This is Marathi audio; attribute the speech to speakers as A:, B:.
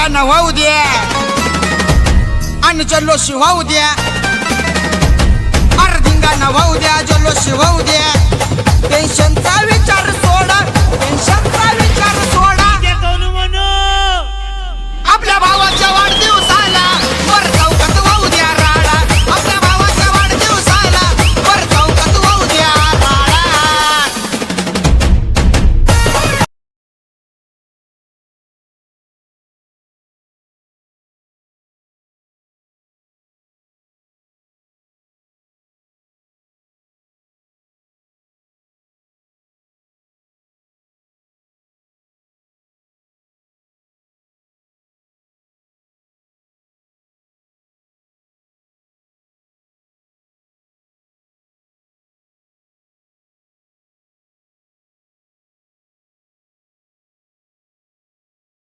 A: धिंगाणा वाहू द्या आणि जल्लोष वाहू द्या